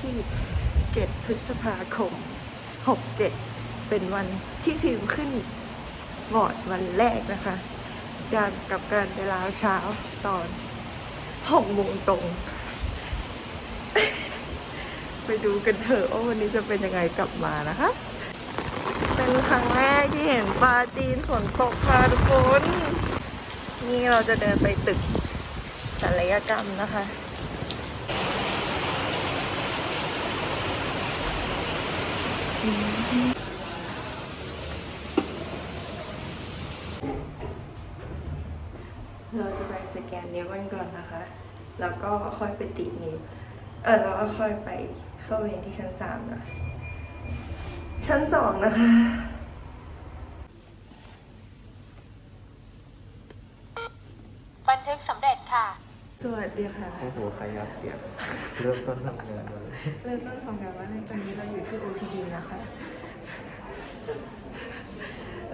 ที่ 7 พฤษภาคม 67 เป็นวันที่พิมพ์ขึ้นบอร์ดวันแรกนะคะจากกับการเวลาเช้าตอน6โมงตรง ไปดูกันเถอะว่าวันนี้จะเป็นยังไงกลับมานะคะ เป็นครั้งแรกที่เห็นปลาจีนฝนตกค่ะทุกคน นี่เราจะเดินไปตึกศัลยกรรมนะคะ เราจะไปสแกนนิ้วกันก่อนนะคะ แล้วก็ค่อยไปติดนิ้ว เออแล้วก็ค่อยไปเข้าเวรที่ชั้นสามนะ ชั้นสองนะคะ บันทึกสำเร็จค่ะ ส วัสดีค่ะ โอ้โหใครยับเปียกเริ่มต้นทำงานมาเลยเริ่มต้นทำงานว่าในตอนนี้เราอยู่ที่ OPD นะคะ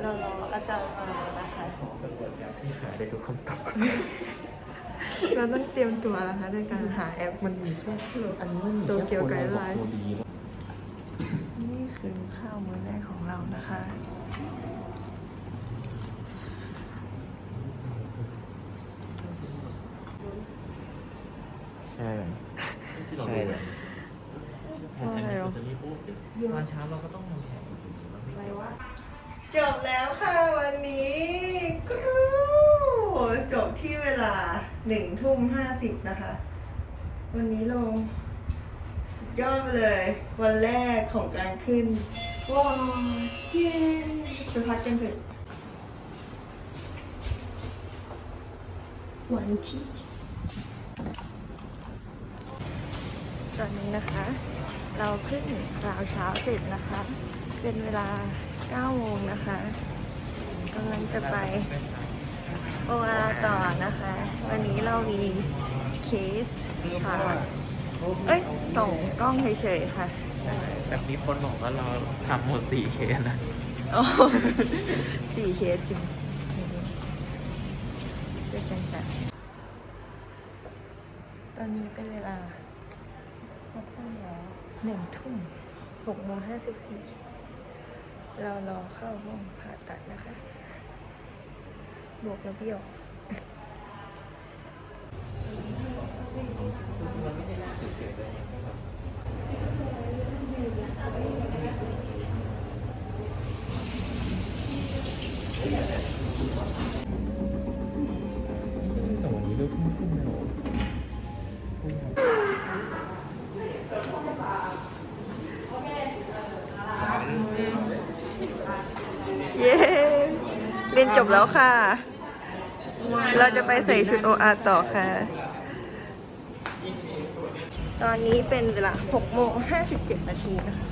เรารออาจารย์มานะคะปรากฏการที่หาได้ทุกคำตอบเราต้องเตรียมตัวนะคะด้วยการหาแอปมันมีช่วยอันนี้มันโตเกียวไกด์ไลน์ดีนี่คือข้าวมื้อแรกของเรานะคะ ใช่ใช่เลยว่าไงวะตอนเช้าเราก็ต้องทำแผนอยู่ดีเราไม่จบแล้วค่ะวันนี้กรูจบที่เวลาหนึ่งทุ่มห้าสิบนะคะ วันนี้ลงสุดยอดไปเลย วันแรกของการขึ้นว้าวเย้ไปพักกันเถอะวันที่ ตอ นนี้นะคะ เราขึ้นราวเช้าเสร็จนะคะ เป็นเวลา 9 โมงนะคะกำลังจะไปโออาต่อนะคะ วันนี้เรามีเคสผ่าเอ้ย ส่งกล้องเฉยๆค่ะแต่มีคนบอกว่าเราทำหมดสี่เคสนะโอ้สี่เคสจริงด้วยกันค่ะตอนนี้เป็นเวลา ก็ทุ่มแล้วหนึ่งทุ่มหกโมงห้าสิบสี่เรารอเข้าห้องผ่าตัดนะคะ บวกแล้วเบี้ยวแต่วันนี้เริ่มทุ่มครึ่งแล้วเหรอ เย้เรียนจบแล้วค่ะ เราจะไปใส่ชุดโออาต่อค่ะ ตอนนี้เป็นเวลา6โมง57นาทีนะคะ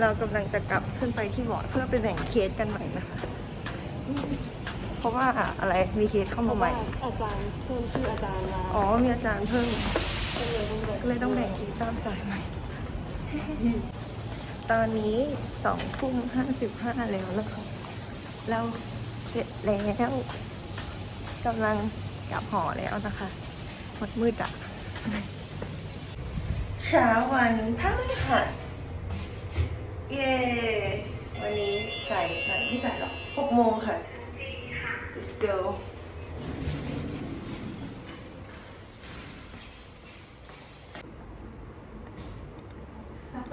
เรากำลังจะกลับขึ้นไปที่หมอเพื่อไปแบ่งเคสกันใหม่นะคะ เพราะว่าอะไรมีเคสเข้ามาใหม่ อาจารย์เพิ่มชื่ออาจารย์มาอ๋อมีอาจารย์เพิ่มก็เลยต้องแบ่งคิวตามสายใหม่ ตอนนี้สองทุ่มห้าสิบห้าแล้วนะคะเราเสร็จแล้วกำลังกลับหอแล้วนะคะหมดมืดอะเช้าวันพฤหัสเย้วันนี้ใส่ไมไม่ใส่หรอกหกโมงค่ะ let's go เ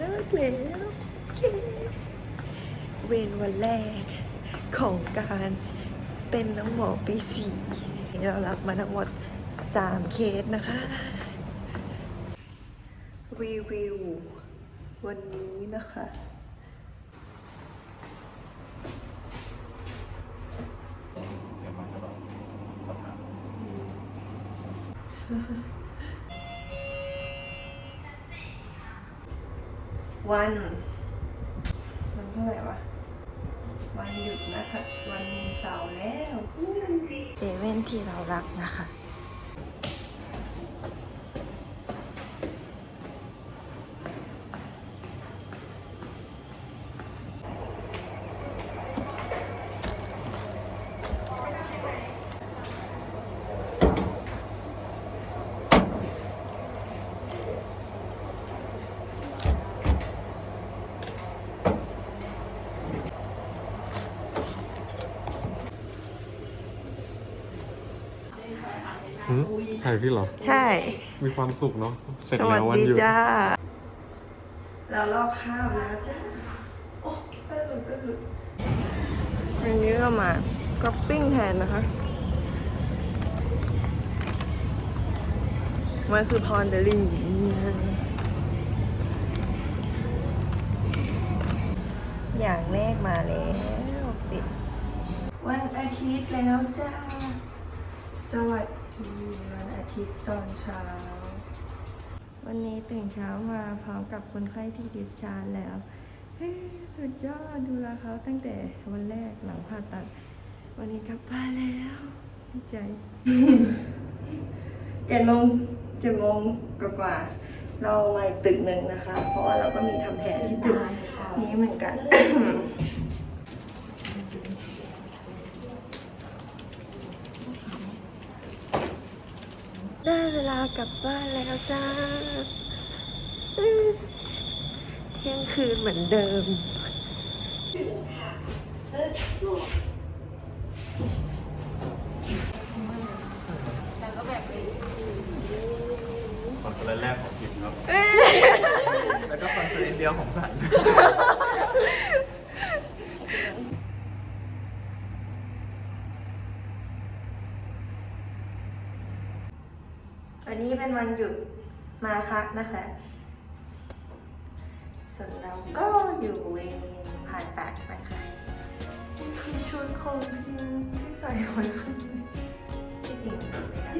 ลิกแล้ว เย้เวรวันแรกของการเป็นน้องหมอปีสี่เรารับมาทั้งหมด 3 เคสนะคะ รีวิว วันนี้นะคะ วัน ท่าไหร่วะ วันหยุดนะคะ วันเสาร์แล้วเซเว่นที่เรารักนะคะ ถ่ายพี่เหรอ ใช่ มีความสุขเนาะ เสร็จสวัแล้สววันดีหยุดจ้า เราลอกข้าวแล้วจ้า โอ้เป็นหลุดเป็นหลุดวันนี้เรามากรอปปิ้งแทนนะคะ มันคือพรเดลิงอย่างแรกมาแล้วปิด วันอาทิตย์แล้วจ้า สวัสดีวันอา ทิตย์ตอนเช้า วันนี้ตื่นเช้ามาพร้อมกับคนไข้ที่ดิสชาร์จแล้ว เฮ้ยสุดยอดดูแลเขาตั้งแต่วันแรกหลังผ่าตัด วันนี้กลับบ้านแล้วดีใจเจ็ดโมงเจ็ดโมงกว่าเรามาตึกหนึ่งนะคะ เพราะว่าเราก็มีทำแผลที่ตึกนี้เหมือนกัน ได้เวลากลับบ้านแล้วจ้าอื้อเที่ยงคืนเหมือนเดิม คอนเสิร์ตแรกของกิมครับ แล้วก็คอนเสิร์ตเดียวของสัน วันนี้เป็นวันหยุดมาคะนะคะ ส่วนเราก็อยู่เวรผ่าตัดนะคะนี่คือชุดของพิมที่ใส่ไว้ข้างในที่จริงนไม่ได้